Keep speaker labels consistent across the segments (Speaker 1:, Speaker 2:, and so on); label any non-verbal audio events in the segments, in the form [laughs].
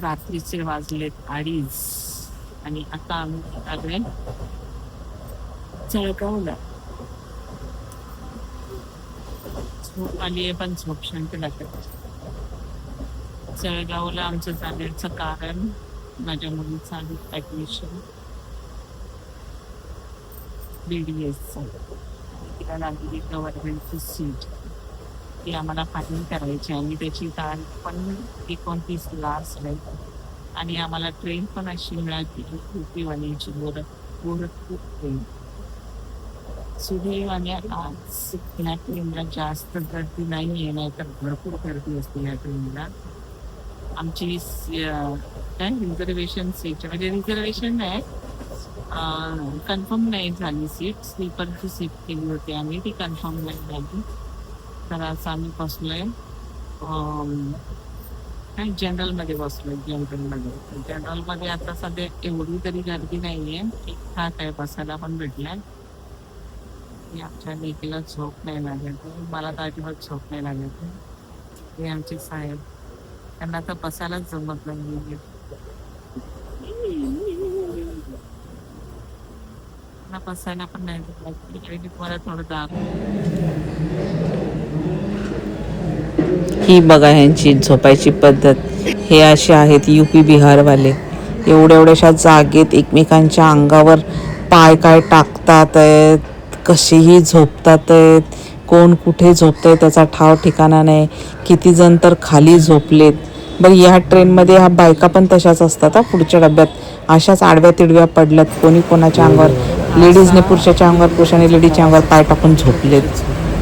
Speaker 1: रात्रीचे वाजलेत अडीच. आणि आता आम्ही निघालोय जळगावला. झोप आली आहे पण झोप शांत लागत जळगावला आमचं जाण्याचं कारण माझ्या मुलीचं आहे ऍडमिशन बीडीएस तिला लागली गव्हर्नमेंटची सीट ती आम्हाला फायनल करायची आणि त्याची तारीख पण एकोणतीस लास्ट आहे. आणि आम्हाला ट्रेन पण अशी मिळाली. उपीवाणीची गोरख गोरखपूर ट्रेन सुदैवाने आज ह्या ट्रेनला जास्त गर्दी नाही आहे नाही तर भरपूर गर्दी असते या ट्रेनला आमची काय रिझर्वेशन सीट म्हणजे रिझर्वेशन नाही. कन्फर्म नाही झाली सीट स्लीपरची सीट केली होती आम्ही. ती कन्फर्म नाही झाली. तर आज आम्ही बसलोय. अं, काय बसलोय जनरलमध्ये जनरलमध्ये आता सध्या एवढी तरी गर्दी नाहीये. ठीकठाक आहे बसायला पण भेटलाय. की आमच्या लेकीला झोप नाही लागत. मला तर अजिबात झोप नाही लागत. हे आमचे साहेब. त्यांना तर बसायलाच जमत नाही त्यांना बसायला पण नाही जमत. तुम्हाला थोडं दाखव
Speaker 2: ही बघा ह्यांची झोपायची पद्धत. हे असे आहेत यू पी बिहारवाले. एवढ्या एवढ्याशा जागेत एकमेकांच्या अंगावर पाय काय टाकतात आहेत कशीही झोपतात आहेत कोण कुठे झोपतंय त्याचा ठाव ठिकाणा नाही. किती जण तर खाली झोपलेत. बरं ह्या ट्रेनमध्ये ह्या बायका पण तशाच असतात हा पुढच्या डब्यात. अशाच आडव्या तिडव्या पडल्यात कोणी कोणाच्या अंगावर. लेडीजने पुरुषाच्या अंगावर पुरुषाने लेडीजच्या अंगावर पाय टाकून झोपलेत.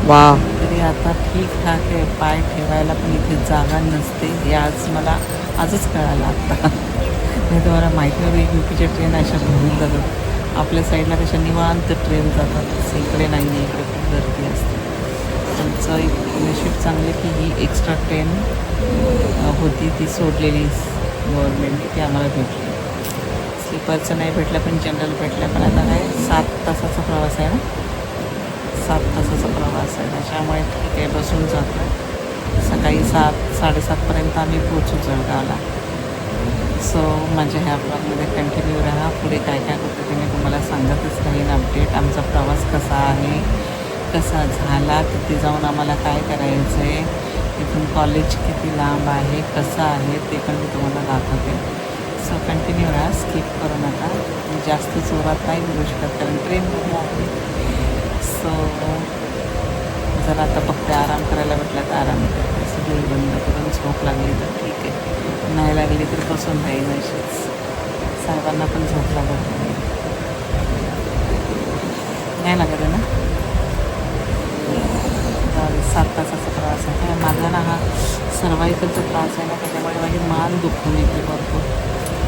Speaker 2: वा.
Speaker 1: तरी आता ठीक ठाक आहे. पाय ठेवायला पण इथे जागा नसते. हे आज मला आजच कळालं आता. नाही तर मला माहिती नव्हतं युपीच्या ट्रेन अशा भरून जातात. आपल्या साईडला कशा निवांत ट्रेन जातात. तसं इकडे नाही आहे इकडे खूप गर्दी असते. आमचं एक नशीब चांगलं की ही एक्स्ट्रा ट्रेन होती ती सोडलेली गव्हर्मेंटने ती आम्हाला भेटली. स्लीपरचं नाही भेटलं पण जनरल भेटलं. पण आता काय सात तासाचा प्रवास आहे ना? सात तासाचा प्रवास आहे. त्याच्यामुळे ठीक आहे बसून जातो. सकाळी सात साडेसातपर्यंत आम्ही पोचू जळगावला. सो माझ्या ह्या ब्लॉगमध्ये कंटिन्यू राहा. पुढे काय काय पद्धतीने ते मी तुम्हाला सांगतच राहीन. अपडेट आमचा प्रवास कसा आहे? कसा झाला? तिथे जाऊन आम्हाला काय करायचं आहे तिथून कॉलेज किती लांब आहे? कसं आहे? ते पण मी तुम्हाला दाखवते. सो कंटिन्यू राहा. स्किप करू नका. जास्त जोरात नाही बोलू शकत कारण ट्रेन आहे. सो जर आता फक्त आराम करायला भेटला तर आराम करते. सगळी बंद करून झोप लागली तर ठीक आहे. नाही लागली तर बसून राहील अशीच. साहेबांना पण झोप लागत नाही. लागत आहे ना? सात तासाचा त्रास आहे. माझा ना हा सर्वायकलचा त्रास आहे ना त्याच्यामुळे माझी मान दुखून येते भरपूर.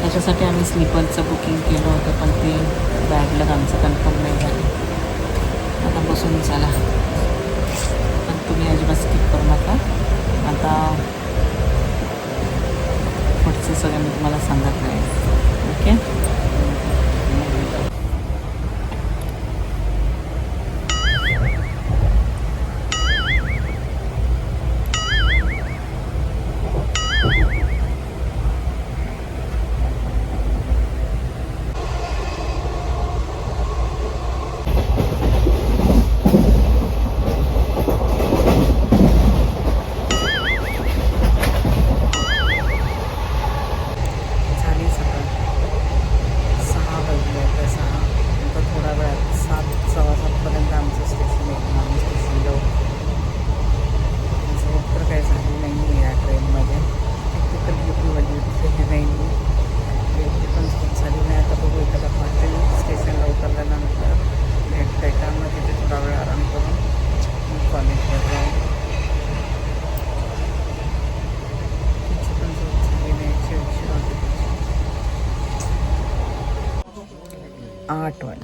Speaker 1: त्याच्यासाठी आम्ही स्लीपरचं बुकिंग केलं होतं पण ते बॅडलक आमचं कन्फर्म नाही झालं. आता बसून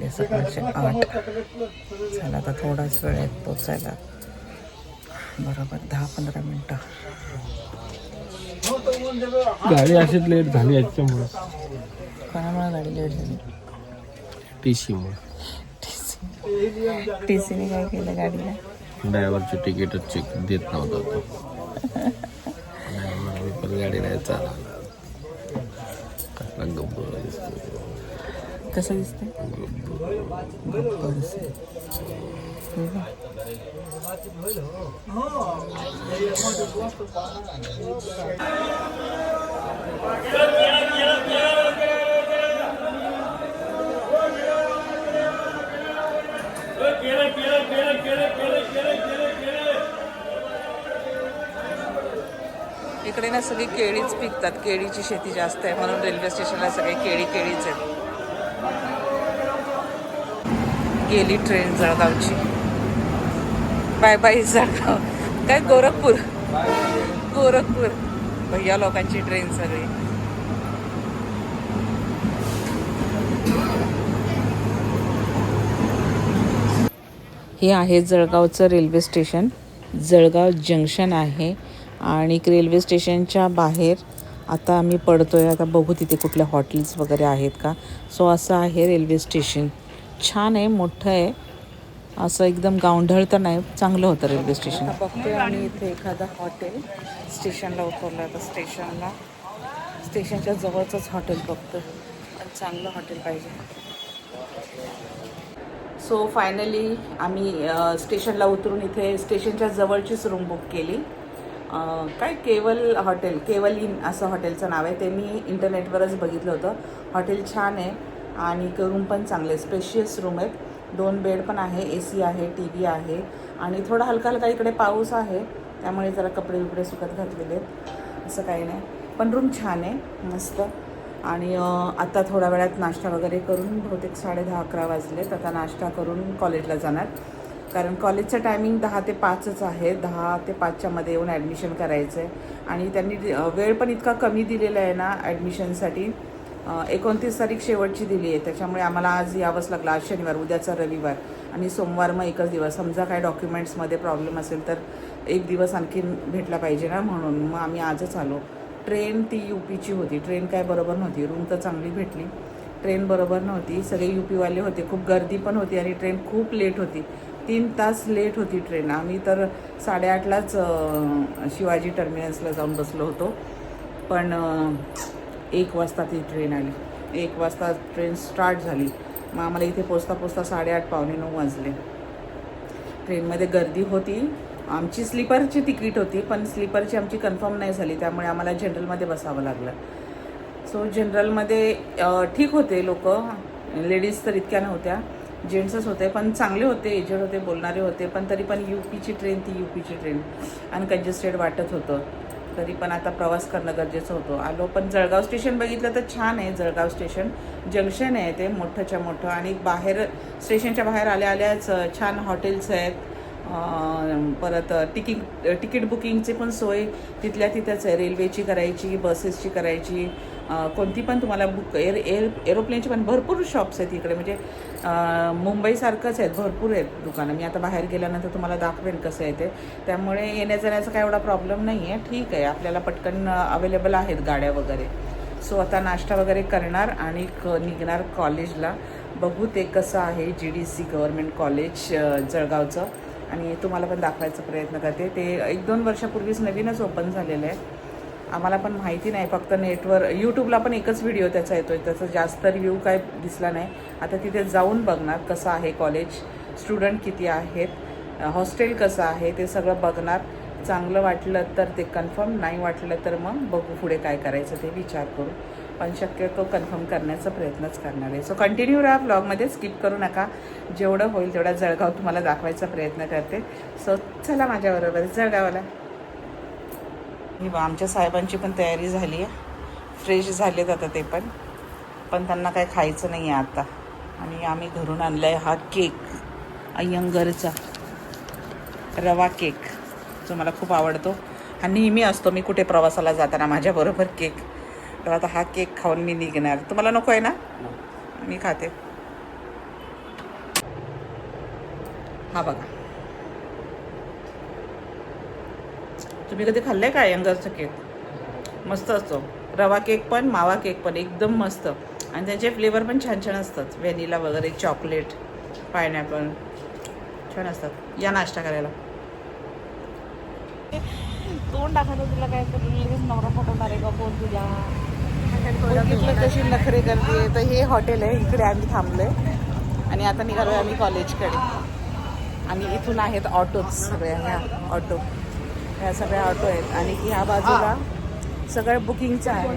Speaker 2: वाजले सकाळचे आठ. झाला आता थोडाच वेळ आहे पोचायला. बरोबर दहा पंधरा मिनटं.
Speaker 3: गाडी अशीच लेट झाली याच्यामुळे.
Speaker 2: कोणामुळे गाडी लेट झाली?
Speaker 3: टी सीमुळे
Speaker 2: टी सीने काय केलं गाडीला?
Speaker 3: ड्रायव्हरची तिकीटच चेक देत नव्हता तो. [laughs] ड्रायव्हर गाडी नाही कसला दिसतो
Speaker 2: कसं दिसतंय इकडे ना सगळी केळीच पिकतात. केळीची शेती जास्त आहे म्हणून रेल्वे स्टेशनला सगळे केळी केळीच आहेत. गेली ट्रेन जळगावची. Bye bye Jalgaon. काय गोरखपूर? गोरखपूर. भैया लोकांची ट्रेन सगळी. हे आहे जळगावचं रेल्वे स्टेशन जळगाव जंक्शन आहे. आणि रेल्वे स्टेशनच्या बाहेर आता आम्ही पडतो आहे आता बघू तिथे कुठल्या हॉटेल्स वगैरे आहेत का. सो असं आहे रेल्वे स्टेशन छान आहे मोठं आहे. असं एकदम गावंढळ तर नाही चांगलं होतं रेल्वे स्टेशन बघतोय आणि इथे एखादं हॉटेल स्टेशनला उतरलं आता स्टेशनला स्टेशनच्या जवळचंच हॉटेल बघतो पण चांगलं हॉटेल पाहिजे. सो फायनली आम्ही स्टेशनला उतरून इथे स्टेशनच्या जवळचीच रूम बुक केली. काय केवल हॉटेल केवल इन असं हॉटेलचं नाव आहे. ते मी इंटरनेटवरच बघितलं होतं. हॉटेल छान आहे आणि रूम पण चांगले स्पेशियस रूम आहेत. दोन बेड पण आहे ए सी आहे टी व्ही आहे आणि थोडा हलका हलका इकडे पाऊस आहे. त्यामुळे जरा कपडे बिपडे सुकत घातलेले आहेत. असं काही नाही. पण रूम छान आहे. मस्त. आणि आता थोड्या वेळात नाश्ता वगैरे करून बहुतेक साडे दहा अकरा वाजलेत. आता नाश्ता करून कॉलेजला जाणार. कारण कॉलेजचं टायमिंग दहा ते पाचच आहे. दहा ते पाचच्या मध्ये येऊन ॲडमिशन करायचं आहे आणि त्यांनी वेळ पण इतका कमी दिलेला आहे ना ॲडमिशनसाठी एकोणतीस तारीख शेवटची दिली आहे. त्याच्यामुळे आम्हाला आज यावंच लागलं. आज शनिवार उद्याचा रविवार. आणि सोमवार मग एकच दिवस. समजा काय डॉक्युमेंट्समध्ये प्रॉब्लेम असेल तर एक दिवस आणखीन भेटला पाहिजे ना म्हणून. मग आम्ही आजच आलो. ट्रेन ती यू पीची होती. ट्रेन काय बरोबर नव्हती. रूम तर चांगली भेटली. ट्रेन बरोबर नव्हती. सगळे यू पीवाले होते. खूप गर्दी पण होती आणि ट्रेन खूप लेट होती. तीन तास लेट होती ट्रेन. आम्ही तर साडेआठलाच शिवाजी टर्मिनसला जाऊन बसलो होतो. पण एक वाजता ती ट्रेन आली. एक वाजता ट्रेन स्टार्ट झाली. मग आम्हाला इथे पोचता पोचता साडेआठ पावणे नऊ वाजले. ट्रेनमध्ये गर्दी होती. आमची स्लीपरची तिकीट होती पण स्लीपरची आमची कन्फर्म नाही झाली. त्यामुळे आम्हाला जनरलमध्ये बसावं लागलं. सो जनरलमध्ये ठीक होते लोक. लेडीज तर इतक्या नव्हत्या. जेंट्सच होते पण चांगले होते एजेड होते बोलणारे होते पण तरी पण यू पीची ट्रेन ती यू पीची ट्रेन अनकंजेस्टेड वाटत होतं. तरी पण आता प्रवास करणं गरजेचं होतं. आलो पण जळगाव स्टेशन बघितलं तर छान आहे जळगाव स्टेशन जंक्शन आहे ते मोठंच्या मोठं आणि बाहेर स्टेशनच्या बाहेर आल्या आल्याच छान हॉटेल्स आहेत. परत तिकीट तिकीट बुकिंगची पण सोय तिथल्या तिथंच आहे. रेल्वेची करायची बसेसची करायची. कोणती पण तुम्हाला बुक एअर एअर एरोप्लेनचे पण भरपूर शॉप्स आहेत इकडे. म्हणजे मुंबईसारखंच आहेत भरपूर आहेत दुकानं. मी आता बाहेर गेल्यानंतर तुम्हाला दाखवेन कसं आहे ते. त्यामुळे येण्या जाण्याचा काय एवढा प्रॉब्लेम नाही आहे ठीक आहे. आपल्याला पटकन अवेलेबल आहेत गाड्या वगैरे. सो आता नाश्ता वगैरे करणार आणि क निघणार कॉलेजला बघू ते कसं आहे G D C government college जळगावचं. आणि तुम्हाला पण दाखवायचा प्रयत्न करते. ते एक दोन वर्षापूर्वीच नवीनच ओपन झालेलं आहे. आम्हाला पण माहिती नाही फक्त नेटवर यूट्यूबला पण एकच व्हिडिओ त्याचा येतो आहे त्याचा जास्त रिव्ह्यू काय दिसला नाही. आता तिथे जाऊन बघणार कसं आहे कॉलेज स्टुडंट किती आहेत हॉस्टेल कसं आहे ते सगळं बघणार. चांगलं वाटलं तर ते कन्फर्म नाही वाटलं तर मग बघू पुढे काय करायचं ते विचार करू. पण शक्यतो कन्फर्म करण्याचा प्रयत्नच करणार आहे. सो कंटिन्यू राहा ब्लॉगमध्ये स्किप करू नका. जेवढं होईल तेवढा जळगाव तुम्हाला दाखवायचा प्रयत्न करते. सो चला माझ्याबरोबर जळगावला. हे बा आमच्या साहेबांची पण तयारी झाली आहे. फ्रेश झालेत आता ते पण. पण त्यांना काय खायचं नाही आहे आता. आणि आम्ही घरून आणला आहे हा केक अय्यंगरचा रवा केक. जो मला खूप आवडतो. हा नेहमी असतो मी कुठे प्रवासाला जाताना माझ्याबरोबर केक. तर आता हा केक खाऊन मी निघणार. तुम्हाला नको आहे ना? मी खाते. हा बघा. तुम्ही कधी खाल्लंय का अयंगरचा केक मस्त असतो. रवा केक पण मावा केक पण एकदम मस्त. आणि त्याचे फ्लेवर पण छान छान असतात. व्हॅनिला वगैरे चॉकलेट पायनॅपल छान असतात. या नाश्ता करायला. तोंड टाकायचं तुला काय तर. लगेच नवरा पटवणार आहे का कोण तुझ्या. बघितलं कशी नखरे करते तर हे हॉटेल आहे. इकडे आम्ही थांबलोय. आणि आता निघालोय आम्ही कॉलेजकडे आणि इथून आहेत ऑटोच सगळ्या ह्या ऑटो ह्या सगळ्या ऑटो आहेत. आणि ह्या बाजूला सगळं बुकिंगचं आहे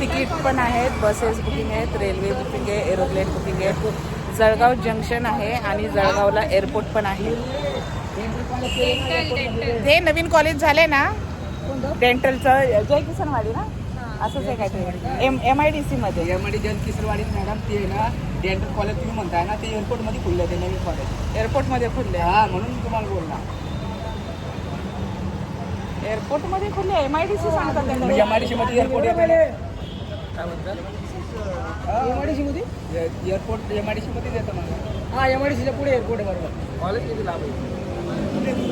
Speaker 2: तिकीट पण आहेत बसेस बुकिंग आहेत रेल्वे बुकिंग आहे एरोप्लेन बुकिंग आहे. जळगाव जंक्शन आहे आणि जळगावला एअरपोर्ट पण आहे. ते नवीन कॉलेज झाले ना? डेंटलचं जय किसनवाडी ना? असंच आहे काहीतरी. M M I D C मध्ये.
Speaker 4: यामध्ये जन किसरवाडीत मॅडम ते ना डेंटल कॉलेज तुम्ही म्हणताय ना ते एअरपोर्टमध्ये खुललं ते नवीन कॉलेज.
Speaker 2: एअरपोर्टमध्ये खुलले
Speaker 4: हा म्हणून तुम्हाला बोलणार
Speaker 2: एअरपोर्टमध्ये खुलले एम आय डी सी सांगतात
Speaker 4: म्हणजे
Speaker 2: त्यांना.
Speaker 4: एमआयडीसी मध्ये एअरपोर्ट काय म्हणतात एमआयडीसी मध्ये? एअरपोर्ट एमआयडीसी मध्ये येतं मला. हा एमआयडीसीच्या पुढे एअरपोर्ट आहे बरोबर. कॉलेज किती लांब आहे?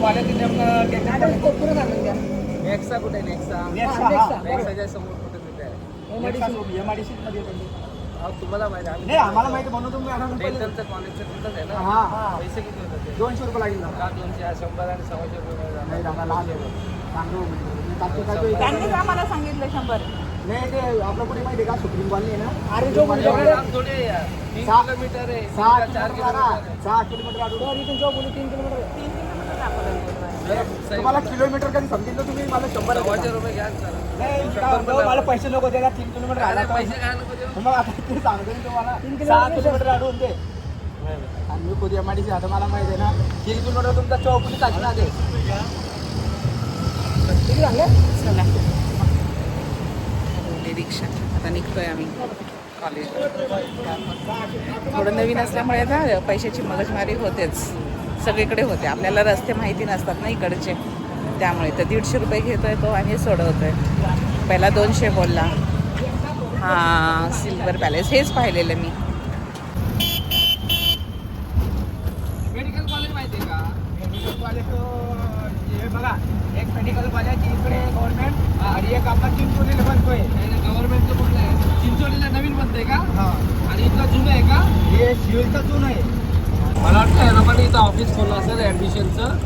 Speaker 4: कॉलेज पुढे सांगून द्या? नेक्सा कुठे नेक्सा नेक्साच्या समोर कुठे तिथे आहे एमआयडीसी मध्ये येतं. तुम्हाला माहिती आहे नाही आम्हाला माहिती म्हणून तुम्ही डेंटलचं कॉलेजचं तिथंच आहे ना? हा. पैसे किती होतात दोनशे रुपये लागेल का दोनशे शंभर आणि सव्वाशे रुपये नाही दादा लहान
Speaker 2: त्यांनीच आम्हाला सांगितलं शंभर.
Speaker 4: नाही ते आपलं कुठे माहिती आहे का? सुप्रीम कॉलनी आहे ना? अरे
Speaker 2: जो
Speaker 4: थोडे तीन किलोमीटर आहे. सहा चार किलोमीटर सहा किलोमीटर जो बोलू तीन किलोमीटर.
Speaker 2: तीन
Speaker 4: तुम्हाला किलोमीटर कधी समजेल तर तुम्ही? मला शंभर रुपये घ्या नाही मला पैसे नको द्यायला तीन किलोमीटर आला पैसे मग आता ते सांगतो मी तुम्हाला. किलोमीटर अडून ते आणि मी कधी एमआयडीसी आता मला माहिती आहे ना तीन किलोमीटर तुमचा चौपटी टाकी ना ते किती झाले?
Speaker 2: चला आली रिक्षा. आता निघतोय आम्ही. कॉलेज थोडं नवीन असल्यामुळे ना पैशाची मगजमारी होतेच. सगळीकडे होते. आपल्याला रस्ते माहिती नसतात ना इकडचे. त्यामुळे तर दीडशे रुपये घेतोय तो आणि सोडवतोय. पहिला दोनशे बोलला. हां सिल्वर पॅलेस. हेच पाहिलेलं मी.
Speaker 4: मेडिकल कॉलेज माहिती आहे का? मेडिकल कॉलेज हे बघा एक मेडिकल कॉलेज इकडे गव्हर्नमेंट आणि एक आपला चिंचोलीला बनतोय. गव्हर्नमेंटचं कुठलं आहे? चिंचोलीला नवीन बनतंय का? आणि इथलं जुनं आहे का? हे सिव्हिलचं जुनं आहे. मला वाटतं याला पण इथं ऑफिस खोललं असेल ॲडमिशनचं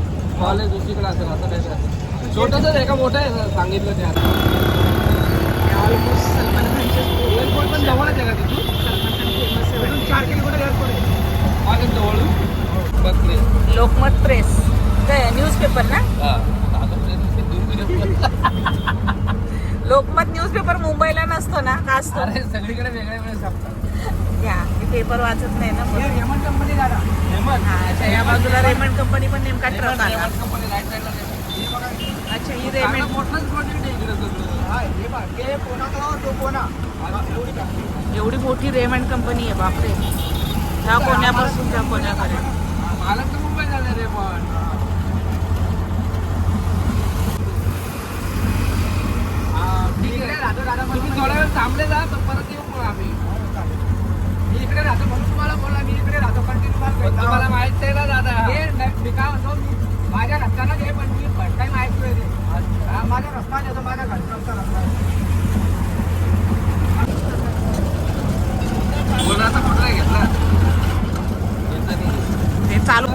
Speaker 4: कॉलेज दुसरीकडे असेल असं नाही असेल. छोटंच आहे का मोठं आहे सांगितलं ते आता.
Speaker 2: ऑलमोस्ट सलमान खानचे
Speaker 4: एअरपोर्ट पण जवळच आहे का तिथून?
Speaker 2: सलमान खान फेमस आहे
Speaker 4: चार किलोमीटर एअरपोर्ट आहे. कॉलेज जवळून. बघते
Speaker 2: लोकमत प्रेस काय न्यूजपेपर ना? लोकमत न्यूजपेपर मुंबईला नसतो ना असतो?
Speaker 4: सगळीकडे वेगळे वेगळे सांगतात
Speaker 2: घ्या मी पेपर वाचत नाही ना म्हणून.
Speaker 4: हेमंत कंपनी दादा हेमंत
Speaker 2: हा, अच्छा या बाजूला रेमंड कंपनी पण नेमका ट्रक आला.
Speaker 4: कंपनी राईट साईडला हे बघा
Speaker 2: अच्छा ही रेमंड
Speaker 4: मोठाच प्रोजेक्ट आहे इकडे सगळं. हा हे बघ ते कोणाचा तो कोणा? एवढी
Speaker 2: मोठी रेमंड कंपनी आहे बापरे. ह्या कोण्यापासून त्या कोण्याकडे?
Speaker 4: मालक तर मुंबई झाले रे पण. हा, ठीक आहे. तुम्ही थोडा वेळ थांबले जा परत येऊ मग आम्ही मी इकडे राहतो म्हणून तुम्हाला बोला मी इकडे राहतो कंटिन्यू तुम्हाला माहीत आहे ना दादा. हे न- मी काय म्हणतो मी माझ्या रस्त्याला हे पण मी फर्स्ट टाइम ऐकतोय ते. हा, माझा रस्ता येतो माझ्या घरचा रस्ता. कोणाचा कुठला घेतला?
Speaker 2: ते चालू.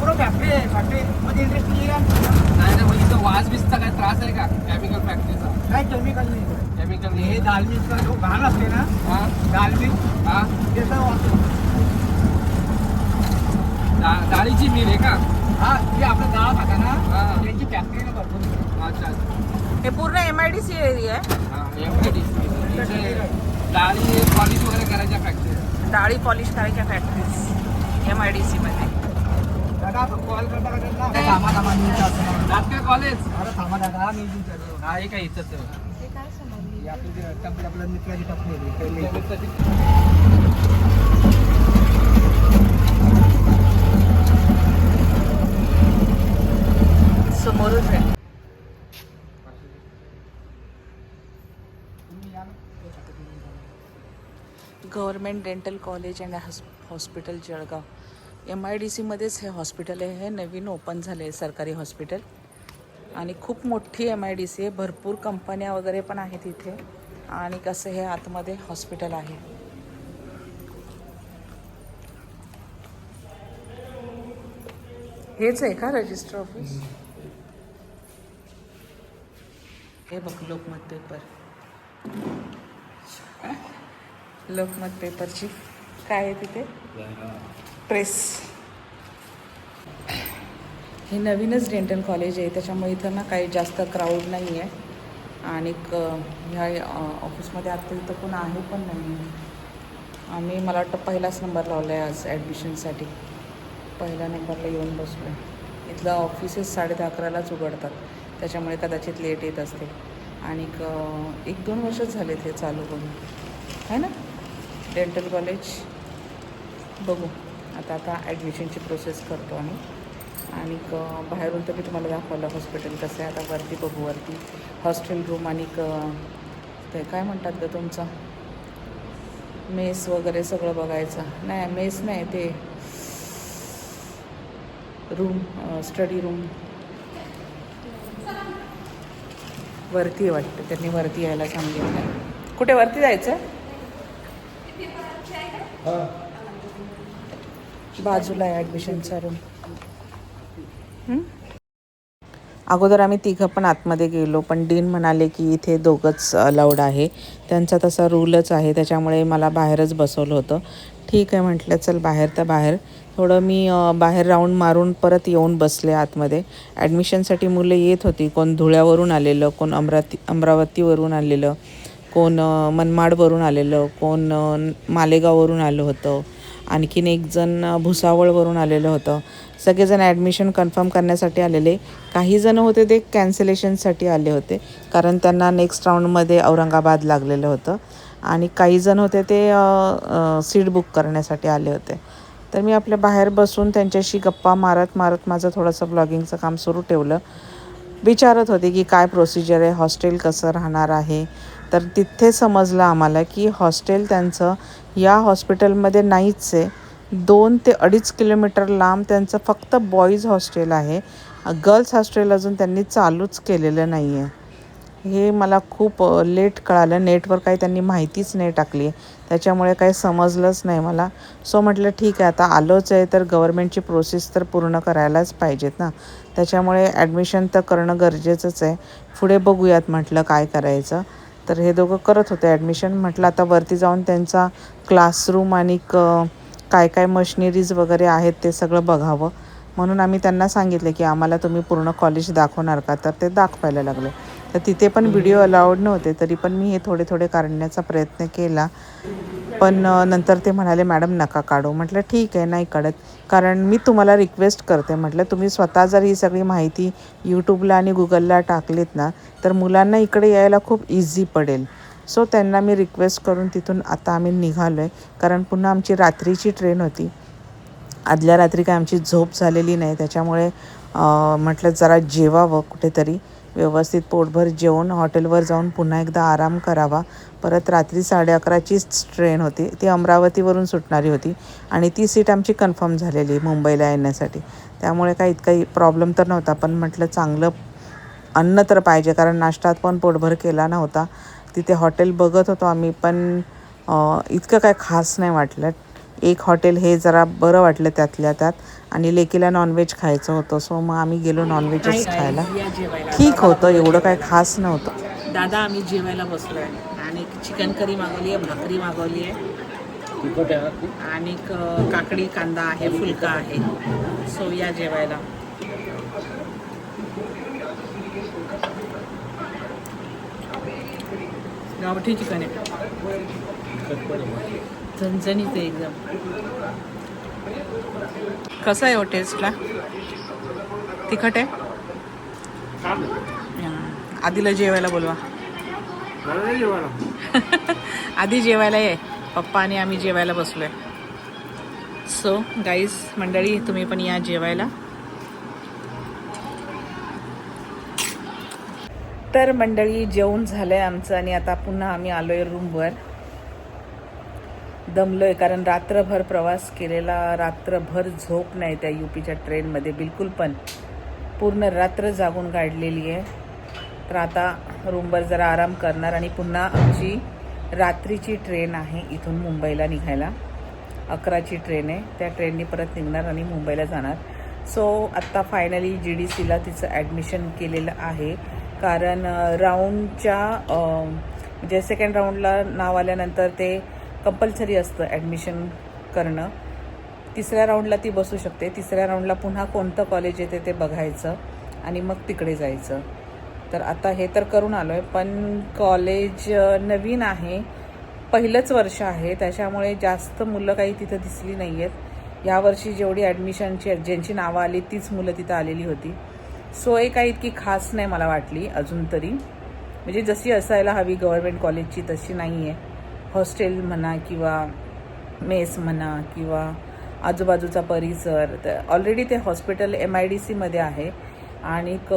Speaker 4: पुढं फॅक्टरी आहे फॅक्टरी मध्ये इंडस्ट्री नाही नाही मग इथं वास बीसचा काय त्रास आहे का? केमिकल फॅक्टरीचा काय केमिकल नाही. केमिकल हे दाल मिक्सचा जो घाण असते ना हा? दाल मिक्स हा? त्याचा वास डाळीची मिल आहे का? हा ती आपलं डाळ खाता ना त्यांची फॅक्टरी ना भरपूर अच्छा.
Speaker 2: हे पूर्ण M I D C area आहे.
Speaker 4: हा डाळी पॉलिश वगैरे करायच्या फॅक्टरी
Speaker 2: डाळी पॉलिश करायच्या factories M I D C मध्ये.
Speaker 4: दादा कॉल करता का त्यांना? थांबा थांबा मी विचारतो कॉलेज अरे थांबा दादा मी विचारतो हा हे काय इथंच हे आपली जी टपली आपल्या मित्राची टपली आहे ती.
Speaker 2: समोरच आहे. Government dental college and hospital Jalgaon. M I D सीमध्येच हे हॉस्पिटल आहे. हे नवीन ओपन झाले आहे सरकारी हॉस्पिटल. आणि खूप मोठी एम आय डी सी आहे. भरपूर कंपन्या वगैरे पण आहेत इथे. आणि कसं हे आतमध्ये हॉस्पिटल आहे. हेच आहे का रजिस्टर ऑफिस? हे बघ लोकमत पेपर लोकमत पेपरची काय आहे तिथे? प्रेस हे नवीनच डेंटल कॉलेज आहे त्याच्यामुळे इथं ना काही जास्त क्राऊड नाही आहे आणि ह्या ऑफिसमध्ये आता इथं कोण आहे पण नाही आम्ही मला वाटतं पहिलाच नंबर लावला आहे आज ॲडमिशनसाठी पहिल्या नंबरला येऊन बसलो आहे इथलं ऑफिसेस साडे दहा अकरालाच उघडतात. त्याच्यामुळे कदाचित लेट येत असते. आणि एक दोन वर्षच झाले ते चालू करून. आहे ना? डेंटल कॉलेज बघू. आता आता ॲडमिशनची प्रोसेस करतो आम्ही. आणि बाहेरून तर मी तुम्हाला दाखवलं हॉस्पिटल कसं आहे. आता वरती बघू वरती हॉस्टेल रूम आणि क ते काय म्हणतात ग तुमचं? मेस वगैरे सगळं बघायचं. नाही मेस नाही ते रूम स्टडी रूम वरती आहे वाटतं. त्यांनी वरती यायला सांगितलं कुठे? वरती जायचं? बाजूला आहे ॲडमिशनचा रूम अगोदर आम्ही तिघं पण आतमध्ये गेलो पण डीन म्हणाले की इथे दोघंच अलाउड आहे. त्यांचा तसा रूलच आहे. त्याच्यामुळे मला बाहेरच बसवलं होतं. ठीक आहे म्हटलं चल बाहेर तर बाहेर. थोडं मी बाहेर राऊंड मारून परत येऊन बसले आतमध्ये. ॲडमिशनसाठी मुलं येत होती. कोण धुळ्यावरून आलेलं कोण अमरावती अमरावतीवरून आलेलं कोण मनमाडवरून आलेलं कोण मालेगाववरून आलं होतं. आणखीन एक जण भुसावळवरून आलेलं होतं. सगळेजण ॲडमिशन कन्फर्म करण्यासाठी आलेले. काही जण होते ते कॅन्सलेशनसाठी आले होते. कारण त्यांना नेक्स्ट राऊंडमध्ये औरंगाबाद लागलेलं होतं. आणि काही जण होते ते सीट बुक करण्यासाठी आले होते. तर मी आपल्या बाहेर बसून त्यांच्याशी गप्पा मारत मारत माझं थोडंसं ब्लॉगिंगचं काम सुरू ठेवलं. विचारत होते की काय प्रोसिजर आहे हॉस्टेल कसं राहणार आहे? तर तिथे समजलं आम्हाला की हॉस्टेल त्यांचं या हॉस्पिटलमध्ये नाहीच आहे. दोन ते अडीच किलोमीटर लांब त्यांचं फक्त बॉईज हॉस्टेल आहे. गर्ल्स हॉस्टेल अजून त्यांनी चालूच केलेलं नाही आहे हे मला खूप लेट कळालं. नेटवर काही त्यांनी माहितीच नाही टाकली. त्याच्यामुळे काही समजलंच नाही मला. सो म्हटलं ठीक आहे आता आलोच आहे तर गव्हर्मेंटची प्रोसेस तर पूर्ण करायलाच पाहिजेत ना. त्याच्यामुळे ॲडमिशन तर करणं गरजेचंच आहे. पुढे बघूयात म्हटलं काय करायचं. तर हे दोघं करत होते ॲडमिशन. म्हटलं आता वरती जाऊन त्यांचा क्लासरूम आणि क काय काय मशिनरीज वगैरे आहेत ते सगळं बघावं. म्हणून आम्ही त्यांना सांगितले की आम्हाला तुम्ही पूर्ण कॉलेज दाखवणार का? तर ते दाखवायला लागले. तर तिथे पण व्हिडिओ अलाउड नव्हते. तरी पण मी हे थोडे थोडे काढण्याचा प्रयत्न केला. पण नंतर ते म्हणाले मॅडम नका काढू. म्हटलं ठीक आहे नाही काढत. कारण मी तुम्हाला रिक्वेस्ट करते. म्हटलं तुम्ही स्वतः जर ही सगळी माहिती यूट्यूबला आणि गुगलला टाकलीत ना तर मुलांना इकडे यायला खूप इझी पडेल. सो त्यांना मी रिक्वेस्ट करून तिथून आता आम्ही निघालो आहे कारण पुन्हा आमची रात्रीची ट्रेन होती. आदल्या रात्री काय आमची झोप झालेली नाही. त्याच्यामुळे म्हटलं जरा जेवावं कुठेतरी. व्यवस्थित पोटभर जेवून हॉटेलवर जाऊन पुन्हा एकदा आराम करावा. परत रात्री साडे अकराचीच ट्रेन होती. ती अमरावतीवरून सुटणारी होती आणि ती सीट आमची कन्फर्म झालेली मुंबईला येण्यासाठी. त्यामुळे काही इतका प्रॉब्लेम तर नव्हता पण म्हटलं चांगलं अन्न तर पाहिजे कारण नाश्तात पण पोटभर केला नव्हता. तिथे हॉटेल बघत होतो आम्ही पण इतकं काय खास नाही वाटलं. एक हॉटेल हे जरा बरं वाटलं त्यातल्या त्यात. आणि लेकीला नॉनव्हेज खायचं होतं. सो मग आम्ही गेलो नॉनव्हेजच खायला. ठीक होतं एवढं काय खास नव्हतं.
Speaker 1: दादा आम्ही जेवायला बसलो आहे आणि चिकन करी मागवली आहे भाकरी मागवली आहे. आणि काकडी कांदा आहे फुलका आहे. सो या जेवायला. गावठी चिकन आहे. झणझणीत आहे एकदम. कसं आहे हो टेस्टला? तिखट आहे? आधीला जेवायला बोलवा. [laughs] आधी जेवायला ये. पप्पा आणि आम्ही जेवायला बसलोय. सो गाईज मंडळी तुम्ही पण या जेवायला. तर मंडळी जेवण झालंय आमचं आणि आता पुन्हा आम्ही आलोय रूमवर
Speaker 2: दमलो आहे कारण रात्रभर प्रवास केलेला रात्रभर झोप नाही त्या यू पीच्या ट्रेनमध्ये बिलकुल पण. पूर्ण रात्र जागून काढलेली आहे. तर आता रूमवर जरा आराम करणार आणि पुन्हा आमची रात्रीची ट्रेन आहे इथून मुंबईला निघायला. अकराची ट्रेन आहे. त्या ट्रेननी परत निघणार आणि मुंबईला जाणार. सो आत्ता फायनली जी डी सीला तिचं ॲडमिशन केलेलं आहे. कारण राऊंडच्या म्हणजे सेकंड राऊंडला नाव आल्यानंतर ते कंपल्सरी असतं ॲडमिशन करणं. तिसऱ्या राऊंडला ती बसू शकते. तिसऱ्या राऊंडला पुन्हा कोणतं कॉलेज येते ते बघायचं आणि मग तिकडे जायचं. तर आता हे तर करून आलो आहे पण कॉलेज नवीन आहे. पहिलंच वर्ष आहे. त्याच्यामुळे जास्त मुलं काही तिथं दिसली नाही आहेत यावर्षी जेवढी ॲडमिशनची ज्यांची नावं आली तीच मुलं तिथं आलेली होती. सोय काही इतकी खास नाही मला वाटली अजून तरी. म्हणजे जशी असायला हवी गव्हर्मेंट कॉलेजची तशी नाही आहे हॉस्टेल म्हणा किंवा मेस म्हणा किंवा आजूबाजूचा परिसर तर ऑलरेडी ते हॉस्पिटल एम आय डी सीमध्ये आहे. आणि क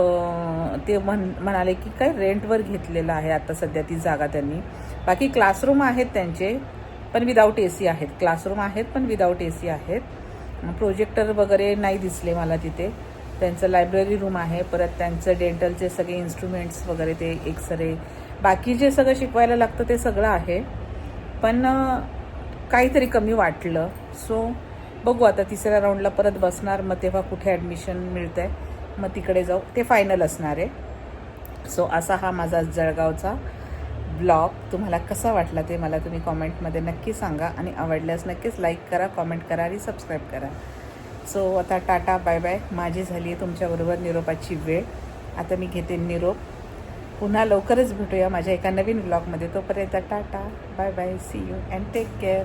Speaker 2: ते म्हण म्हणाले की काय रेंटवर घेतलेलं आहे आता सध्या ती जागा त्यांनी. बाकी क्लासरूम आहेत त्यांचे पण विदाऊट ए सी आहेत. क्लासरूम आहेत पण विदाऊट ए सी आहेत. प्रोजेक्टर वगैरे नाही दिसले मला तिथे. त्यांचं लायब्ररी रूम आहे परत त्यांचं डेंटलचे सगळे इन्स्ट्रुमेंट्स वगैरे ते एक्सरे बाकी जे सगळं शिकवायला लागतं ते सगळं आहे. पण काहीतरी कमी वाटलं. सो बघू आता तिसऱ्या राऊंडला परत बसणार मग तेव्हा कुठे ॲडमिशन मिळतं आहे मग तिकडे जाऊ. ते फायनल असणार आहे. सो असा हा माझा जळगावचा ब्लॉग. तुम्हाला कसा वाटला ते मला तुम्ही कॉमेंटमध्ये नक्की सांगा. आणि आवडल्यास नक्कीच लाईक करा कॉमेंट करा आणि सबस्क्राईब करा. सो आता टाटा बाय बाय माझी झाली आहे तुमच्याबरोबर निरोपाची वेळ. आता मी घेते निरोप. पुन्हा लवकरच भेटूया माझ्या एका नवीन ब्लॉगमध्ये तोपर्यंत tata bye bye see you and take care